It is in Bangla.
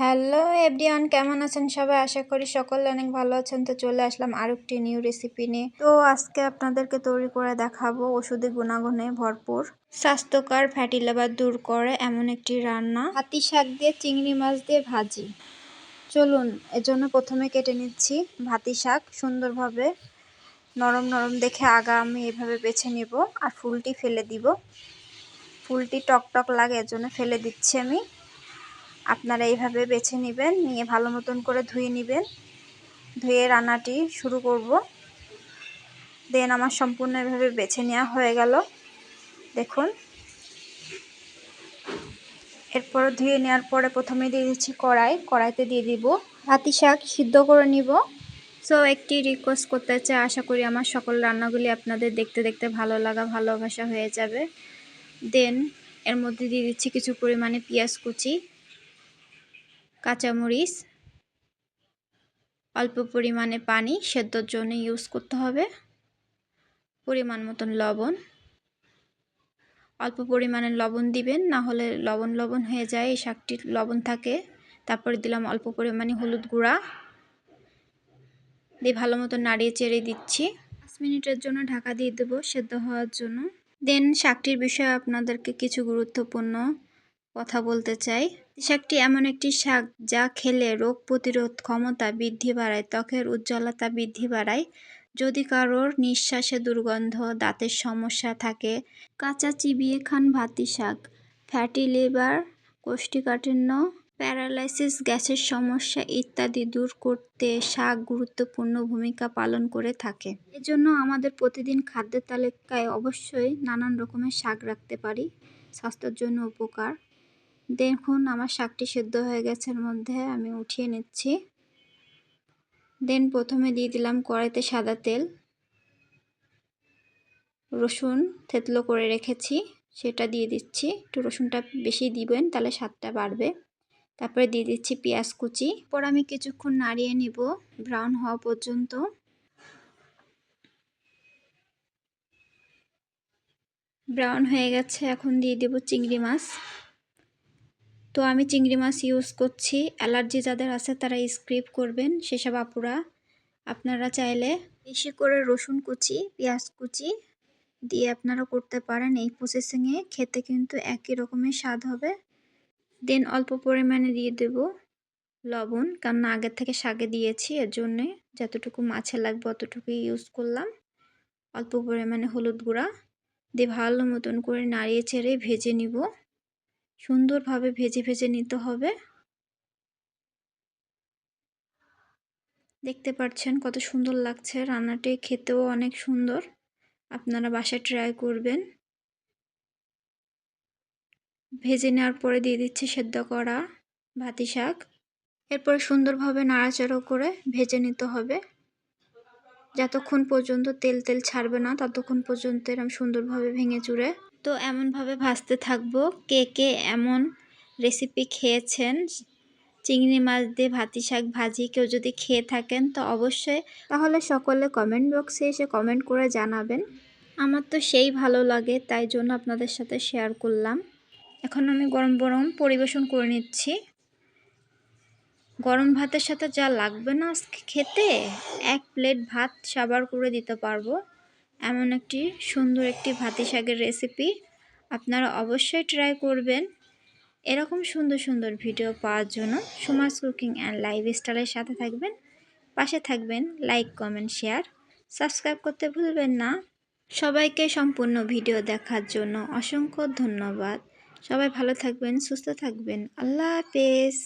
হ্যালো এভরিওয়ান, কেমন আছেন সবাই? আশা করি সকলে অনেক ভালো আছেন। তো চলে আসলাম আর একটি নিউ রেসিপি নিয়ে। তো আজকে আপনাদেরকে তৈরি করে দেখাবো ওষুধি গুণাগুণে ভরপুর। স্বাস্থ্যকর ফ্যাটি লিভার দূর করে এমন একটি রান্না। হাতি শাক দিয়ে, চিংড়ি মাছ দিয়ে ভাজি। চলুন, এজন্য প্রথমে কেটে নিচ্ছি ভাতি শাক সুন্দরভাবে। নরম নরম দেখে আগা আমি এভাবে বেছে নেব আর ফুলটি ফেলে দিব। ফুলটি টক টক লাগে, এজন্য ফেলে দিচ্ছি আমি। আপনারা এইভাবে বেছে নেবেন, নিয়ে ভালো মতন করে ধুয়ে নেবেন। ধুয়ে রান্নাটি শুরু করব। দেন আমার সম্পূর্ণ এভাবে বেছে নেওয়া হয়ে গেল। দেখুন। এরপর ধুয়ে নেওয়ার পরে প্রথমে দিয়ে দিচ্ছি কড়াই। কড়াইতে দিয়ে দিব হাতি শাক, সিদ্ধ করে নিব। সো একটি রিকোয়েস্ট করতে চাই, আশা করি আমার সকল রান্নাগুলি আপনাদের দেখতে দেখতে ভালো লাগা, ভালোবাসা হয়ে যাবে। দেন এর মধ্যে দিয়ে দিচ্ছি কিছু পরিমাণে পেঁয়াজ কুচি। কাঁচামরিচ, অল্প পরিমাণে পানি সেদ্ধর জন্য ইউজ করতে হবে, পরিমাণ মতন লবণ। অল্প পরিমাণে লবণ দিবেন, না হলে লবণ লবণ হয়ে যায়, এই শাকটি লবণ থাকে। তারপরে দিলাম অল্প পরিমাণে হলুদ গুঁড়া। দিয়ে ভালো মতো নাড়িয়ে চেড়ে দিচ্ছি। পাঁচ মিনিটের জন্য ঢাকা দিয়ে দেবো সেদ্ধ হওয়ার জন্য। দেন শাকটির বিষয়ে আপনাদেরকে কিছু গুরুত্বপূর্ণ কথা বলতে চাই। শাকটি এমন একটি শাক যা খেলে রোগ প্রতিরোধ ক্ষমতা বৃদ্ধি বাড়ায়, ত্বকের উজ্জ্বলতা বৃদ্ধি বাড়ায়। যদি কারোর নিঃশ্বাসে দুর্গন্ধ, দাঁতের সমস্যা থাকে, কাঁচা চিবিয়ে খান ভাতি শাক। ফ্যাটি লিভার, কোষ্ঠীকাঠিন্য, প্যারালাইসিস, গ্যাসের সমস্যা ইত্যাদি দূর করতে শাক গুরুত্বপূর্ণ ভূমিকা পালন করে থাকে। এজন্য আমাদের প্রতিদিন খাদ্যের তালিকায় অবশ্যই নানান রকমের শাক রাখতে পারি। স্বাস্থ্যের জন্য উপকার। দেখুন, আমার শাকটি সেদ্ধ হয়ে গেছে এর মধ্যে, আমি উঠিয়ে নিচ্ছি। দেন প্রথমে দিয়ে দিলাম কড়াইতে সাদা তেল। রসুন থেতলো করে রেখেছি, সেটা দিয়ে দিচ্ছি। একটু রসুনটা বেশি দিবেন, তাহলে স্বাদটা বাড়বে। তারপরে দিয়ে দিচ্ছি পেঁয়াজ কুচি। পর আমি কিছুক্ষণ নাড়িয়ে নিব, ব্রাউন হওয়া পর্যন্ত। ব্রাউন হয়ে গেছে, এখন দিয়ে দেব চিংড়ি মাছ। তো আমি চিংড়ি মাছ ইউজ করছি। অ্যালার্জি যাদের আছে তারা স্ক্রিপ করবেন সেসব আপুরা। আপনারা চাইলে বেশি করে রসুন কুচি, পেঁয়াজ কুচি দিয়ে আপনারা করতে পারেন। এই প্রসেসিংয়ে খেতে কিন্তু একই রকমের স্বাদ হবে। দেন অল্প পরিমাণে দিয়ে দেব লবণ, কারণ আগের থেকে শাকে দিয়েছি, এর জন্যে যতটুকু মাছে লাগবে অতটুকু ইউজ করলাম। অল্প পরিমাণে হলুদ গুঁড়া দিয়ে ভালো মতন করে নাড়িয়ে ছেড়ে ভেজে নিব। সুন্দরভাবে ভেজে ভেজে নিতে হবে। দেখতে পাচ্ছেন কত সুন্দর লাগছে রান্নাটি, খেতেও অনেক সুন্দর। আপনারা বাসায় ট্রাই করবেন। ভেজে নেওয়ার পরে দিয়ে দিচ্ছি সেদ্ধ করা ভাতি শাক। এরপর সুন্দরভাবে নাড়াচাড়া করে ভেজে নিতে হবে। যতক্ষণ পর্যন্ত তেল তেল ছাড়বে না, ততক্ষণ পর্যন্ত এরম সুন্দরভাবে ভেঙে চুড়ে তো এমনভাবে ভাজতে থাকব। কে কে এমন রেসিপি খেয়েছেন? চিংড়ি মাছ দিয়ে ভাতি শাক ভাজি কেউ যদি খেয়ে থাকেন তো অবশ্যই তাহলে সকলে কমেন্ট বক্সে এসে কমেন্ট করে জানাবেন। আমার তো সেই ভালো লাগে, তাই জন্য আপনাদের সাথে শেয়ার করলাম। এখন আমি গরম গরম পরিবেশন করে নিচ্ছি। গরম ভাতের সাথে যা লাগবে না খেতে, এক প্লেট ভাত সাবার করে দিতে পারব। এমন একটি সুন্দর একটি ভাতি শাকের রেসিপি আপনারা অবশ্যই ট্রাই করবেন। এরকম সুন্দর সুন্দর ভিডিও পাওয়ার জন্য সুমাস কুকিং অ্যান্ড লাইফ স্টাইলের সাথে থাকবেন, পাশে থাকবেন লাইক কমেন্ট শেয়ার সাবস্ক্রাইব করতে ভুলবেন না। সবাইকে সম্পূর্ণ ভিডিও দেখার জন্য অসংখ্য ধন্যবাদ। সবাই ভালো থাকবেন, সুস্থ থাকবেন। আল্লাহ হাফেজ।